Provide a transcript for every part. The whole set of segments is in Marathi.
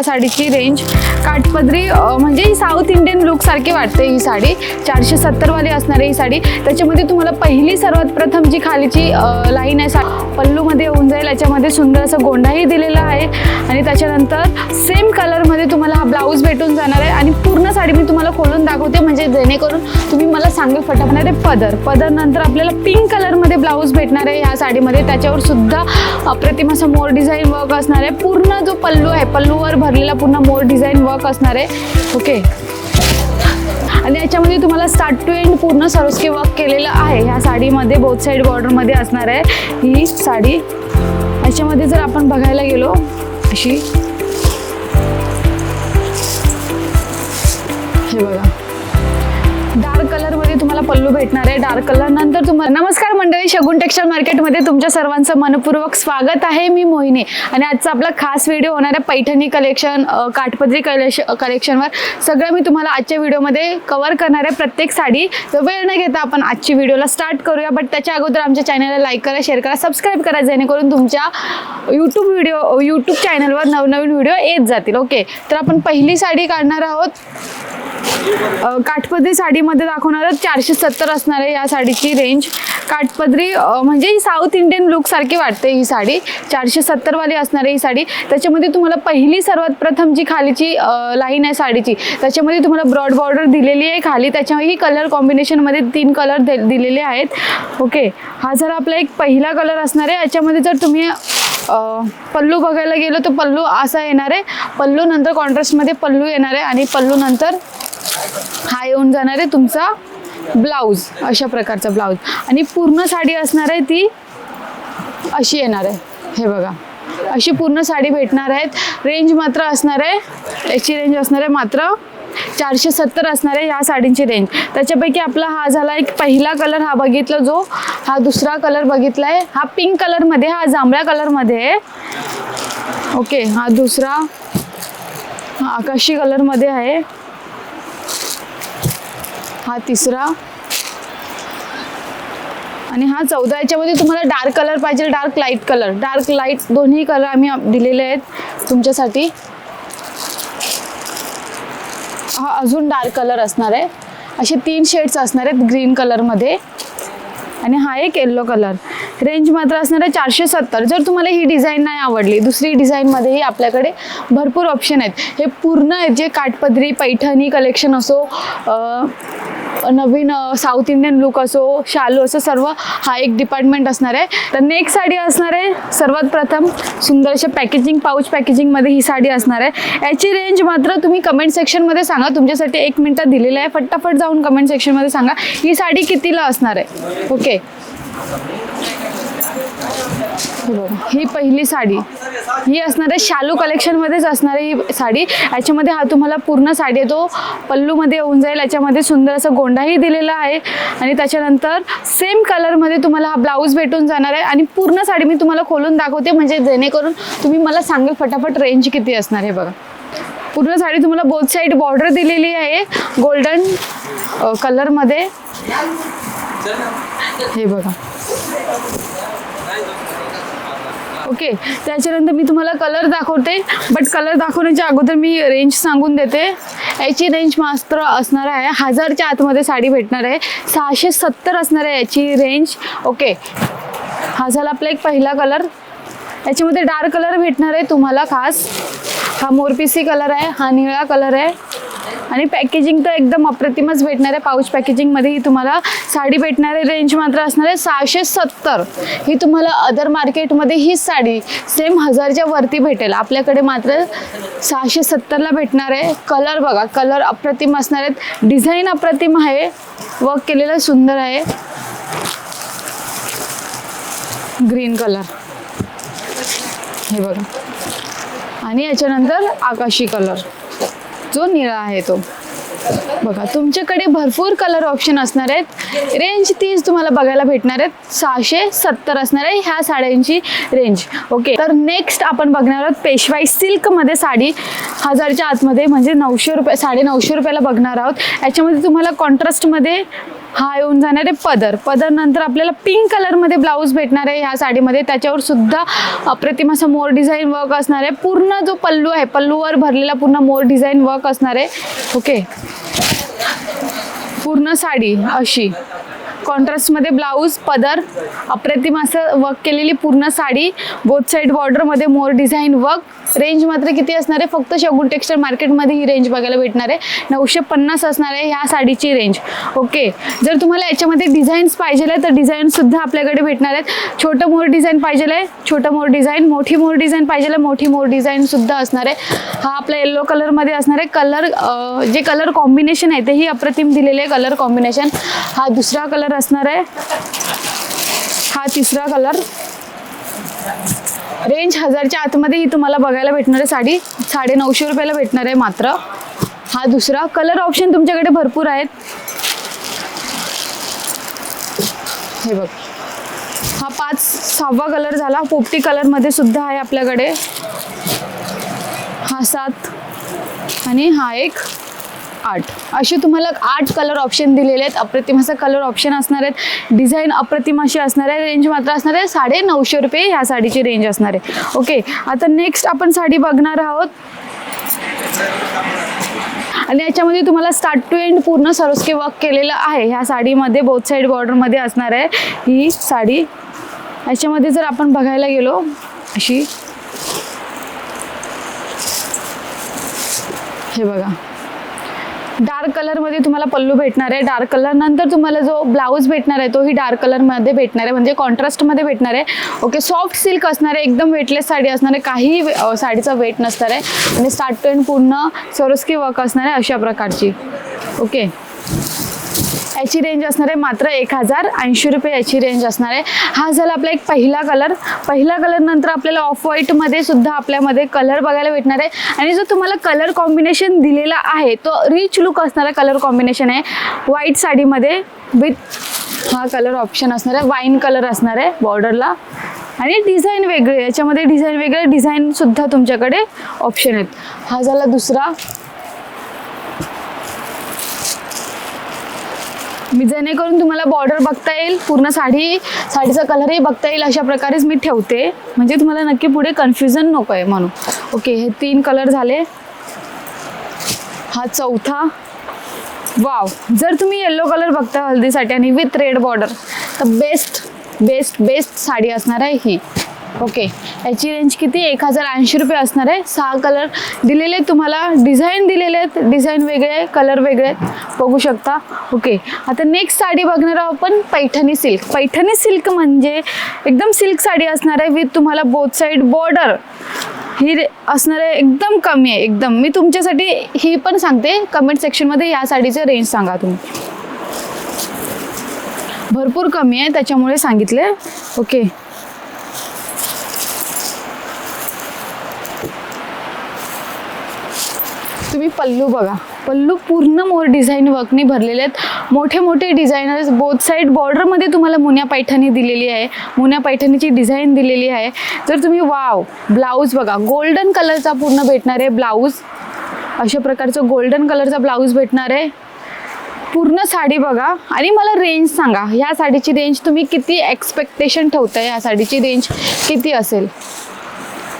ह्या साडीची रेंज काठपदरी म्हणजे ही साऊथ इंडियन लुक सारखी वाटते ही साडी. चारशे सत्तरवाली असणार आहे ही साडी. त्याच्यामध्ये तुम्हाला पहिली सर्वात प्रथम जी खालीची लाईन आहे सा पल्लूमध्ये येऊन जाईल. याच्यामध्ये सुंदर असं गोंडाही दिलेला आहे. आणि त्याच्यानंतर सेम कलरमध्ये तुम्हाला हा ब्लाऊज भेटून जाणार आहे. आणि पूर्ण साडी मी तुम्हाला खोलून दाखवते. म्हणजे जेणेकरून तुम्ही मला सांगेल फटाफट आहे पदर. पदर नंतर आपल्याला पिंक कलरमध्ये ब्लाऊज भेटणार आहे ह्या साडीमध्ये. त्याच्यावर सुद्धा अप्रतिम असं मोर डिझाईन वर्क असणार आहे. पूर्ण जो पल्लू आहे पल्लूवर भरलेला पूर्ण मोर डिझाईन वर्क असणार आहे. ओके आणि याच्यामध्ये तुम्हाला स्टार्ट टू एंड पूर्ण सरोस्के वर्क केलेलं आहे. ह्या साडीमध्ये बोथ साईड बॉर्डरमध्ये असणार आहे ही साडी. याच्यामध्ये जर आपण बघायला गेलो अशी. हे बघा. तुम्हाला पल्लू भेटणार आहे डार्क कलर नंतर तुम्हाला नमस्कार मंडळी शगुन टेक्स्टाईल मार्केटमध्ये तुमच्या सर्वांचं मनपूर्वक स्वागत आहे. मी मोहिनी. आणि आजचा आपला खास व्हिडिओ होणार आहे पैठणी कलेक्शन काठपदरी कलेक्श कलेक्शनवर सगळं मी तुम्हाला आजच्या व्हिडिओमध्ये कवर करणार आहे प्रत्येक साडी. तर वेळ न घेता आपण आजची व्हिडिओला स्टार्ट करूया. बट त्याच्या अगोदर आमच्या चॅनलला लाईक करा शेअर करा सबस्क्राईब करा. जेणेकरून तुमच्या यूट्यूब व्हिडिओ यूट्यूब चॅनलवर नवनवीन व्हिडिओ येत जातील. ओके तर आपण पहिली साडी काढणार आहोत. काठपदरी साडीमध्ये दाखवणार चारशे सत्तर असणार आहे या साडीची रेंज काठपदरी म्हणजे ही साऊथ इंडियन लुक सारखी वाटते ही साडी. चारशे सत्तरवाली असणार आहे ही साडी. त्याच्यामध्ये तुम्हाला पहिली सर्वात प्रथम जी खालीची लाईन आहे साडीची त्याच्यामध्ये तुम्हाला ब्रॉड बॉर्डर दिलेली आहे खाली. त्याच्यामध्ये कलर कॉम्बिनेशनमध्ये तीन कलर दिलेले आहेत. ओके हा जर आपला एक पहिला कलर असणार आहे याच्यामध्ये जर तुम्ही पल्लू बघायला गेलो तर पल्लू असा येणार आहे. पल्लू नंतर कॉन्ट्रास्टमध्ये पल्लू येणार आहे आणि पल्लू नंतर हा येऊन जाणार आहे तुमचा ब्लाऊज अशा प्रकारचा ब्लाऊज. आणि पूर्ण साडी असणार आहे ती अशी येणार आहे. हे बघा. अशी पूर्ण साडी भेटणार आहेत. रेंज मात्र असणार आहे. याची रेंज असणार आहे मात्र चारशे सत्तर असणार आहे या साडींची रेंज त्याच्यापैकी आपला हा झाला एक पहिला कलर हा बघितला जो. हा दुसरा कलर बघितला आहे. हा पिंक कलरमध्ये हा जांभळ्या कलरमध्ये आहे. ओके हा दुसरा हा आकाशी कलरमध्ये आहे. हा तिसरा. आणि हा चौदा याच्यामध्ये तुम्हाला डार्क कलर पाहिजे dark light colour dark light दोन्ही कलर आम्ही दिलेले आहेत तुमच्यासाठी. हा अजून डार्क कलर असणार आहे. असे तीन शेड्स असणार आहेत ग्रीन कलरमध्ये आणि हा एक येल्लो कलर रेंज मात्र असणार आहे चारशे सत्तर. जर तुम्हाला ही डिझाईन नाही आवडली दुसरी डिझाईनमध्येही आपल्याकडे भरपूर ऑप्शन आहेत. हे पूर्ण जे काठपदरी पैठणी कलेक्शन असो नवीन साऊथ इंडियन लुक असो शालू असो सर्व हा एक डिपार्टमेंट असणार आहे. तर नेक्स्ट साडी असणार आहे सर्वात प्रथम सुंदर अशा पॅकेजिंग पाऊच पॅकेजिंगमध्ये ही साडी असणार आहे. याची रेंज मात्र तुम्ही कमेंट सेक्शनमध्ये सांगा. तुमच्यासाठी एक मिनटं दिलेलं आहे. फटाफट जाऊन कमेंट सेक्शनमध्ये सांगा. ही साडी कितीला असणार आहे? ओके ही पहिली साडी. ही असणार आहे शालू कलेक्शनमध्येच असणार आहे ही साडी. याच्यामध्ये हा तुम्हाला पूर्ण साडी तो पल्लूमध्ये येऊन जाईल. याच्यामध्ये सुंदर असं गोंडाही दिलेला आहे. आणि त्याच्यानंतर सेम कलरमध्ये तुम्हाला हा ब्लाऊज भेटून जाणार आहे. आणि पूर्ण साडी मी तुम्हाला खोलून दाखवते. म्हणजे जेणेकरून तुम्ही मला सांगेल फटाफट रेंज किती असणार आहे बघा. पूर्ण साडी तुम्हाला बोथ साईड बॉर्डर दिलेली आहे. गोल्डन कलरमध्ये हे बघा. ओके. त्याच्यानंतर मी तुम्हाला कलर दाखवते. बट कलर दाखवण्याच्या अगोदर मी रेंज सांगून देते. याची रेंज मात्र असणार आहे. हजारच्या आतमध्ये साडी भेटणार आहे. सहाशे सत्तर असणार आहे याची रेंज ओके. हा झाला आपला एक पहिला कलर याच्यामध्ये डार्क कलर भेटणार आहे तुम्हाला खास. हा मोरपिसी कलर आहे. हा निळा कलर आहे. आणि पॅकेजिंग तर एकदम अप्रतिमच भेटणार आहे. पाऊच पॅकेजिंगमध्ये ही तुम्हाला साडी भेटणार आहे रेंज मात्र असणार आहे. सहाशे सत्तर. ही तुम्हाला अदर मार्केटमध्ये हीच साडी सेम हजारच्या वरती भेटेल. आपल्याकडे मात्र सहाशे सत्तरला भेटणार आहे. कलर बघा कलर अप्रतिम असणार आहेत. डिझाईन अप्रतिम आहे. वर्क केलेलं सुंदर आहे. ग्रीन कलर हे बघा. आणि याच्यानंतर आकाशी कलर जो निळा आहे तो. बघा तुमच्याकडे भरपूर कलर ऑप्शन असणार आहेत. रेंज तीच तुम्हाला बघायला भेटणार आहेत. सहाशे सत्तर असणार आहे ह्या साड्यांची रेंज ओके तर नेक्स्ट आपण बघणार आहोत पेशवाई सिल्कमध्ये साडी. हजारच्या आतमध्ये म्हणजे नऊशे रुपये साडे नऊशे रुपयाला बघणार आहोत. याच्यामध्ये तुम्हाला कॉन्ट्रास्टमध्ये हा येऊन जाणार आहे पदर. पदर नंतर आपल्याला पिंक कलरमध्ये ब्लाऊज भेटणार आहे ह्या साडीमध्ये. त्याच्यावर सुद्धा अप्रतिम असं मोर डिझाईन वर्क असणार आहे. पूर्ण जो पल्लू आहे पल्लूवर भरलेला पूर्ण मोर डिझाईन वर्क असणार आहे. ओके पूर्ण साडी अशी. कॉन्ट्रास्टमध्ये ब्लाऊज पदर अप्रतिम असं वर्क केलेली पूर्ण साडी. बोथ साईड बॉर्डरमध्ये मोर डिझाईन वर्क रेंज मात्र किती असणार आहे? फक्त शगुन टेक्स्टाईल मार्केटमध्ये ही रेंज बघायला भेटणार आहे. नऊशे पन्नास असणार आहे ह्या साडीची रेंज ओके जर तुम्हाला याच्यामध्ये डिझाईन्स पाहिजे आहे तर डिझाईनसुद्धा आपल्याकडे भेटणार आहेत. छोटं मोर डिझाईन पाहिजे आहे छोटं मोर डिझाईन मोठी मोर डिझाईन पाहिजे आहे मोठी मोर डिझाईनसुद्धा असणार आहे. हा आपला येल्लो कलरमध्ये असणार आहे. कलर जे कलर कॉम्बिनेशन आहे तेही अप्रतिम दिलेले आहे कलर कॉम्बिनेशन हा दुसरा कलर असणार आहे. हा तिसरा कलर रेंज हजारच्या आतमध्ये ही तुम्हाला बघायला भेटणार आहे साडी. साडे नऊशे रुपयाला भेटणार आहे मात्र. हा दुसरा कलर ऑप्शन तुमच्याकडे भरपूर आहेत. हे बघ. हा पाच सहावा कलर झाला. पोपटी कलरमध्ये सुद्धा आहे आपल्याकडे. हा सात आणि हा एक. आठ. असे तुम्हाला आठ कलर ऑप्शन दिलेले आहेत. अप्रतिम असं कलर ऑप्शन असणार आहेत. डिझाईन अप्रतिम अशी असणार आहे. रेंज मात्र असणार आहे. साडे नऊशे रुपये ह्या साडीची रेंज असणार आहे. ओके आता नेक्स्ट आपण साडी बघणार आहोत. आणि याच्यामध्ये तुम्हाला स्टार्ट टू एंड पूर्ण सरोस्के वर्क केलेलं आहे. ह्या साडीमध्ये बोथ साईड बॉर्डरमध्ये असणार आहे. ही साडी. याच्यामध्ये जर आपण बघायला गेलो अशी. हे बघा. डार्क कलरमध्ये तुम्हाला पल्लू भेटणार आहे. डार्क कलर नंतर तुम्हाला जो ब्लाऊज भेटणार आहे तोही डार्क कलरमध्ये भेटणार आहे. म्हणजे कॉन्ट्रास्टमध्ये भेटणार आहे. ओके सॉफ्ट सिल्क असणार आहे एकदम वेटलेस साडी असणार आहे. काही साडीचा वेट नसणार आहे. आणि स्टार्ट टू एंड पूर्ण सोरोस्की वर्क असणार आहे अशा प्रकारची. ओके. याची रेंज असणार आहे मात्र एक हजार ऐंशी रुपये याची रेंज असणार आहे. हा झाला आपला एक पहिला कलर पहिला कलर नंतर आपल्याला ऑफ व्हाईटमध्ये सुद्धा आपल्यामध्ये कलर बघायला भेटणार आहे. आणि जो तुम्हाला कलर कॉम्बिनेशन दिलेला आहे तो रिच लुक असणारा कलर कॉम्बिनेशन आहे. व्हाईट साडीमध्ये विथ हा कलर ऑप्शन असणार आहे. वाईन कलर असणार आहे बॉर्डरला आणि डिझाईन वेगळे याच्यामध्ये डिझाईन वेगळे डिझाईनसुद्धा तुमच्याकडे ऑप्शन आहेत. हा झाला दुसरा. मी जेणेकरून तुम्हाला बॉर्डर बघता येईल पूर्ण साडी साडीचा कलरही बघता येईल अशा प्रकारेच मी ठेवते. म्हणजे तुम्हाला नक्की पुढे कन्फ्युजन नको आहे म्हणून. ओके हे तीन कलर झाले. हा चौथा. वाव जर तुम्ही येल्लो कलर बघता हल्दीसाठी आणि विथ रेड बॉर्डर तर बेस्ट बेस्ट बेस्ट साडी असणार आहे ही. ओके. याची रेंज किती? एक हजार ऐंशी रुपये असणार आहे. सहा कलर दिलेले आहेत तुम्हाला. डिझाईन दिलेले आहेत. डिझाईन वेगळे कलर वेगळे आहेत. बघू शकता. ओके. आता नेक्स्ट साडी बघणार आहोत आपण पैठणी सिल्क पैठणी सिल्क म्हणजे एकदम सिल्क साडी असणार आहे विथ तुम्हाला बोथ साईड बॉर्डर ही असणार आहे एकदम कमी आहे एकदम. मी तुमच्यासाठी ही पण सांगते. कमेंट सेक्शनमध्ये या साडीचं रेंज सांगा तुम्ही. भरपूर कमी आहे त्याच्यामुळे सांगितले ओके. तुम्ही पल्लू बघा. पल्लू पूर्ण मोर डिझाईन वर्कनी भरलेले आहेत. मोठे मोठे डिझायनर्स बोथ साईड बॉर्डरमध्ये तुम्हाला मुन्या पैठणी दिलेली आहे. मुन्या पैठणीची डिझाईन दिलेली आहे. जर तुम्ही वाव ब्लाऊज बघा. गोल्डन कलरचा पूर्ण भेटणार आहे ब्लाऊज अशा प्रकारचं गोल्डन कलरचा ब्लाऊज भेटणार आहे. पूर्ण साडी बघा. आणि मला रेंज सांगा. ह्या साडीची रेंज तुम्ही किती एक्सपेक्टेशन ठेवताय? ह्या साडीची रेंज किती असेल?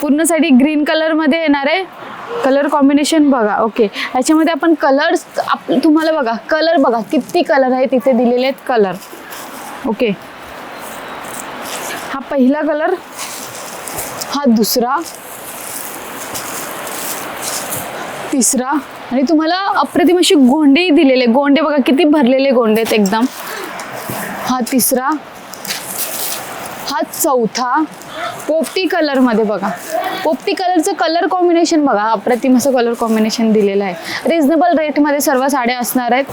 पूर्ण साडी ग्रीन कलरमध्ये येणार आहे. कलर कॉम्बिनेशन बघा ओके याच्यामध्ये आपण कलर्स आप तुम्हाला बघा कलर बघा किती कलर आहे तिथे दिलेले आहेत कलर ओके हा पहिला कलर हा दुसरा तिसरा आणि तुम्हाला अप्रतिम अशी गोंडेही दिलेले गोंडे बघा किती भरलेले गोंडे आहेत एकदम. हा तिसरा हा चौथा पोपटी कलरमध्ये बघा. पोपटी कलरचं कलर कॉम्बिनेशन बघा. अप्रतिम असं कलर कॉम्बिनेशन दिलेलं आहे. रिझनेबल रेटमध्ये सर्व साड्या असणार आहेत.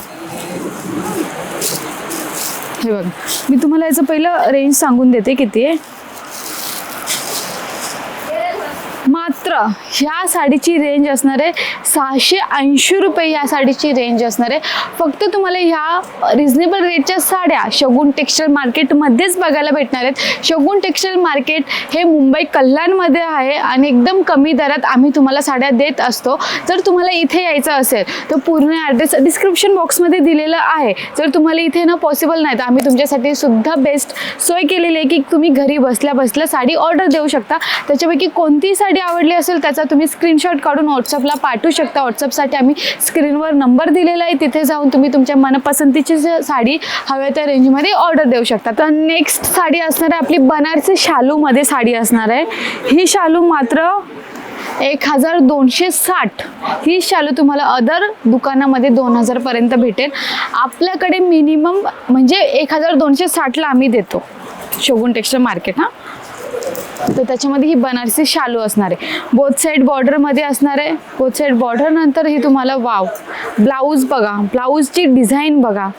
हे बघा. मी तुम्हाला याचं पहिलं रेंज सांगून देते किती आहे मात्र ह्या साडीची रेंज असणार आहे सहाशे ऐंशी रुपये या साडीची रेंज असणार आहे. फक्त तुम्हाला ह्या रिझनेबल रेटच्या साड्या शगुन टेक्स्टाईल मार्केटमध्येच बघायला भेटणार आहेत. शगुन टेक्स्टाईल मार्केट हे मुंबई कल्याणमध्ये आहे आणि एकदम कमी दरात आम्ही तुम्हाला साड्या देत असतो. जर तुम्हाला इथे यायचं असेल तर पूर्ण ॲड्रेस डिस्क्रिप्शन बॉक्समध्ये दिलेलं आहे. जर तुम्हाला इथे ना पॉसिबल नाही तर आम्ही तुमच्यासाठी सुद्धा बेस्ट सोय केलेली आहे की तुम्ही घरी बसल्या बसल्या साडी ऑर्डर देऊ शकता. त्याच्यापैकी कोणतीही साडी आवडली असेल त्याचा तुम्ही स्क्रीनशॉट काढून व्हॉट्सअपला पाठवू शकता. व्हॉट्सअपसाठी आम्ही स्क्रीनवर नंबर दिलेला आहे. तिथे जाऊन तुम्ही तुमच्या मनपसंतीची साडी हव्या त्या रेंजमध्ये ऑर्डर देऊ शकता. तर नेक्स्ट साडी असणार आहे आपली बनारसी शालूमध्ये साडी असणार आहे. ही शालू मात्र एक हजार दोनशे साठ. ही शालू तुम्हाला अदर दुकानामध्ये दोन हजारपर्यंत भेटेल. आपल्याकडे मिनिमम म्हणजे एक हजार दोनशे साठला आम्ही देतो. शोगून टेक्स्टाईल मार्केट हां. तर त्याच्यामध्ये ही बनारसी शालू असणार आहे. बोथ साईड बॉर्डरमध्ये असणार आहे. बोथ साईड बॉर्डर नंतर ही तुम्हाला वाव. ब्लाऊज बघा. ब्लाऊजची डिझाईन बघा.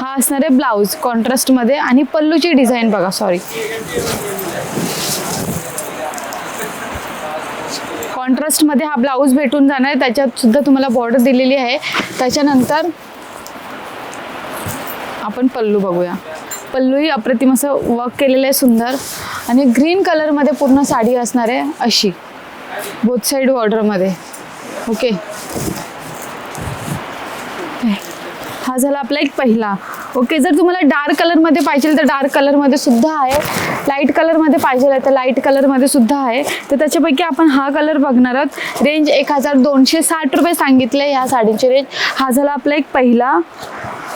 हा असणार आहे ब्लाऊज कॉन्ट्रास्टमध्ये आणि पल्लूची डिझाईन बघा सॉरी कॉन्ट्रास्टमध्ये हा ब्लाऊज भेटून जाणार आहे. त्याच्यात सुद्धा तुम्हाला बॉर्डर दिलेली आहे. त्याच्यानंतर आपण पल्लू बघूया. पल्लूही अप्रतिम असं वर्क केलेलं आहे सुंदर. आणि ग्रीन कलरमध्ये पूर्ण साडी असणार आहे अशी. बोथ साईड बॉर्डरमध्ये ओके हा झाला आपला एक पहिला. ओके जर तुम्हाला डार्क कलरमध्ये पाहिजे तर डार्क कलरमध्ये सुद्धा आहे. लाइट कलरमध्ये पाहिजे तर लाइट कलरमध्ये सुद्धा आहे. तर त्याच्यापैकी आपण हा कलर बघणार आहोत. रेंज एक हजार दोनशे साठ रुपये सांगितले ह्या साडीची रेंज हा झाला आपला एक पहिला.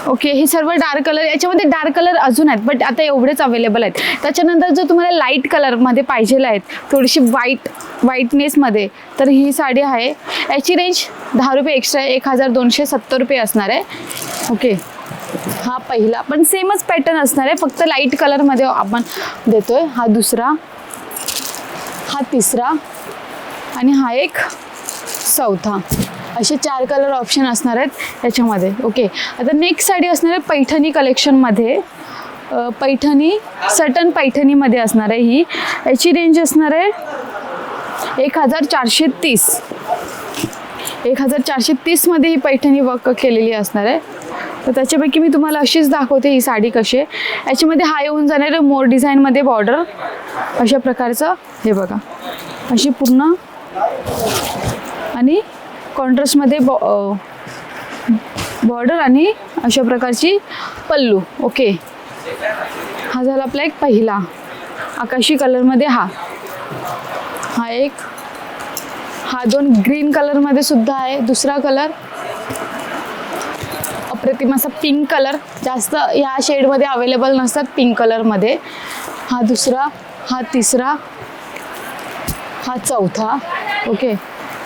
ओके हे सर्व डार्क कलर याच्यामध्ये डार्क कलर अजून आहेत बट आता एवढेच अवेलेबल आहेत. त्याच्यानंतर जर तुम्हाला लाइट कलरमध्ये पाहिजे आहेत थोडीशी व्हाईट व्हाईटनेसमध्ये तर ही साडी आहे. याची रेंज दहा रुपये एक्स्ट्रा एक हजार दोनशे सत्तर रुपये असणार आहे. ओके हा पहिला पण सेमच पॅटर्न असणार आहे फक्त लाइट कलरमध्ये आपण देतोय. हा दुसरा हा तिसरा आणि हा एक चौथा. असे चार कलर ऑप्शन असणार आहेत याच्यामध्ये. ओके आता नेक्स्ट साडी असणार आहे पैठणी कलेक्शनमध्ये पैठणी सटन पैठणीमध्ये असणार आहे ही. याची रेंज असणार आहे एक हजार चारशे तीस. एक हजार चारशे तीसमध्ये ही पैठणी वर्क केलेली असणार आहे. तर त्याच्यापैकी मी तुम्हाला अशीच दाखवते ही साडी कशी आहे. याच्यामध्ये हाय होऊन जाणार आहे मोर डिझाईनमध्ये बॉर्डर अशा प्रकारचं हे बघा. अशी पूर्ण आणि कॉन्ट्रास्टमध्ये बॉ बॉर्डर आणि अशा प्रकारची पल्लू. ओके हा झाला आपला एक पहिला. आकाशी कलरमध्ये हा. हा एक. हा दोन ग्रीन कलरमध्ये सुद्धा आहे. दुसरा कलर अप्रतिम असा पिंक कलर जास्त ह्या शेडमध्ये अवेलेबल नसतात पिंक कलरमध्ये हा दुसरा. हा तिसरा. हा चौथा. ओके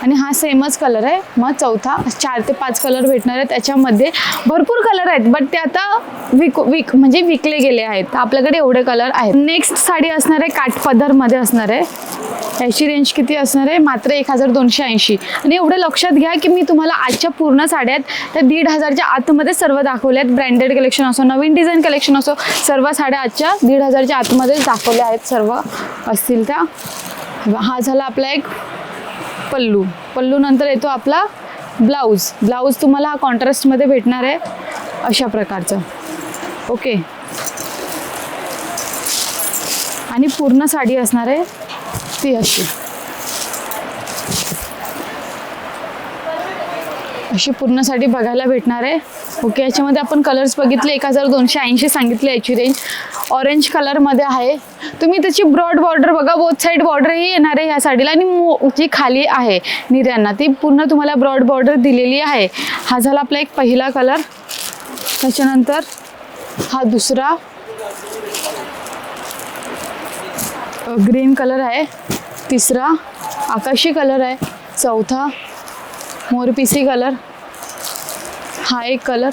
आणि हा सेमच कलर आहे. मग चौथा चार ते पाच कलर भेटणार आहे त्याच्यामध्ये भरपूर कलर आहेत बट ते आता विक विक म्हणजे विकले गेले आहेत. आपल्याकडे एवढे कलर आहेत. नेक्स्ट साडी असणार आहे काठपदरमध्ये असणार आहे. याची रेंज किती असणार आहे? मात्र एक हजार दोनशे ऐंशी. आणि एवढं लक्षात घ्या की मी तुम्हाला आजच्या पूर्ण साड्या आहेत त्या दीड हजारच्या आतमध्ये सर्व दाखवल्या आहेत. ब्रँडेड कलेक्शन असो नवीन डिझाईन कलेक्शन असो सर्व साड्या आजच्या दीड हजारच्या आतमध्येच दाखवल्या आहेत सर्व. असतील त्या. हा झाला आपला एक पल्लू. पल्लू नंतर येतो आपला ब्लाऊज. ब्लाऊज तुम्हाला हा कॉन्ट्रास्टमध्ये भेटणार आहे अशा प्रकारचं. ओके. आणि पूर्ण साडी असणार आहे ती अशी. अशी पूर्णसाठी बघायला भेटणार आहे. ओके याच्यामध्ये आपण कलर्स बघितले एक हजार दोनशे ऐंशी सांगितले याची रेंज ऑरेंज कलरमध्ये आहे. तुम्ही त्याची ब्रॉड बॉर्डर बघा बोथ साईड बॉर्डरही येणार आहे ह्या साडीला आणि मो जी खाली आहे निर्यांना ती पूर्ण तुम्हाला ब्रॉड बॉर्डर दिलेली आहे. हा झाला आपला एक पहिला कलर त्याच्यानंतर हा दुसरा. ग्रीन कलर आहे. तिसरा. आकाशी कलर आहे. चौथा. मोरपिसी कलर हा एक कलर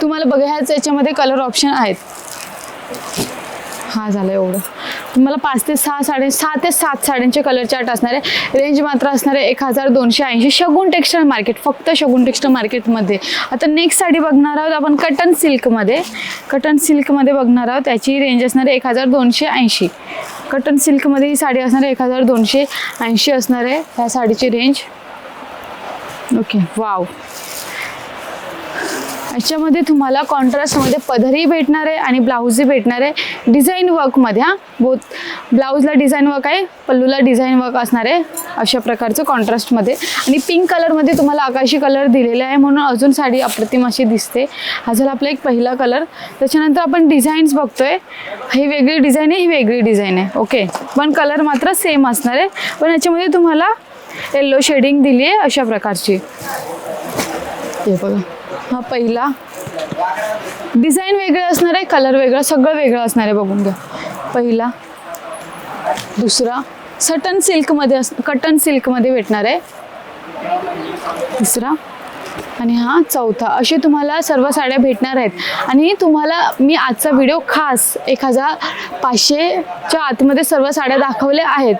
तुम्हाला बघायच याच्यामध्ये कलर ऑप्शन आहेत. हा झालं एवढं. तुम्हाला पाच ते सहा साडे सहा ते सात साड्यांचे कलर चार्ट असणार. आहे रेंज मात्र असणार आहे एक हजार दोनशे ऐंशी. शगुन टेक्स्टाईल मार्केट फक्त शगुन टेक्स्टाईल मार्केटमध्ये आता नेक्स्ट साडी बघणार आहोत आपण कटन सिल्कमध्ये कटन सिल्कमध्ये बघणार आहोत. त्याची रेंज असणार आहे एक हजार दोनशे ऐंशी. कटन सिल्कमध्ये ही साडी असणार आहे एक हजार दोनशे ऐंशी असणार. आहे ह्या साडीची रेंज ओके वाव याच्यामध्ये तुम्हाला कॉन्ट्रास्टमध्ये पदरही भेटणार आहे आणि ब्लाऊजही भेटणार आहे. डिझाईन वर्कमध्ये हां. बोथ ब्लाऊजला डिझाईन वर्क आहे पल्लूला डिझाईन वर्क असणार आहे अशा प्रकारचं कॉन्ट्रास्टमध्ये आणि पिंक कलरमध्ये तुम्हाला आकाशी कलर दिलेला आहे म्हणून अजून साडी अप्रतिम अशी दिसते. हा झाला आपला एक पहिला कलर त्याच्यानंतर आपण डिझाईन्स बघतोय. ही वेगळी डिझाईन आहे ही वेगळी डिझाईन आहे. ओके पण कलर मात्र सेम असणार आहे. पण याच्यामध्ये तुम्हाला येल्लो शेडिंग दिली आहे अशा प्रकारची. हे बघा. हा पहिला. डिझाईन वेगळं असणार आहे कलर वेगळं सगळं वेगळं असणार आहे बघून घ्या. पहिला. दुसरा. सटन सिल्कमध्ये अस कटन सिल्कमध्ये भेटणार आहे. तिसरा. आणि हा चौथा. असे तुम्हाला सर्व साड्या भेटणार आहेत. आणि तुम्हाला मी आजचा व्हिडिओ खास एक हजार पाचशेच्या आतमध्ये सर्व साड्या दाखवल्या आहेत.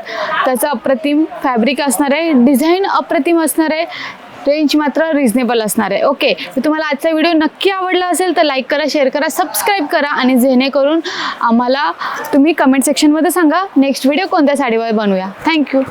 त्याचं अप्रतिम फॅब्रिक असणार आहे. डिझाईन अप्रतिम असणार आहे. रेंज मात्र रिझनेबल असणार आहे. ओके तर तुम्हाला आजचा व्हिडिओ नक्की आवडला असेल तर लाईक करा शेअर करा सबस्क्राईब करा आणि जेणेकरून आम्हाला तुम्ही कमेंट सेक्शनमध्ये सांगा नेक्स्ट व्हिडिओ कोणत्या साडीवर बनवूया. थँक्यू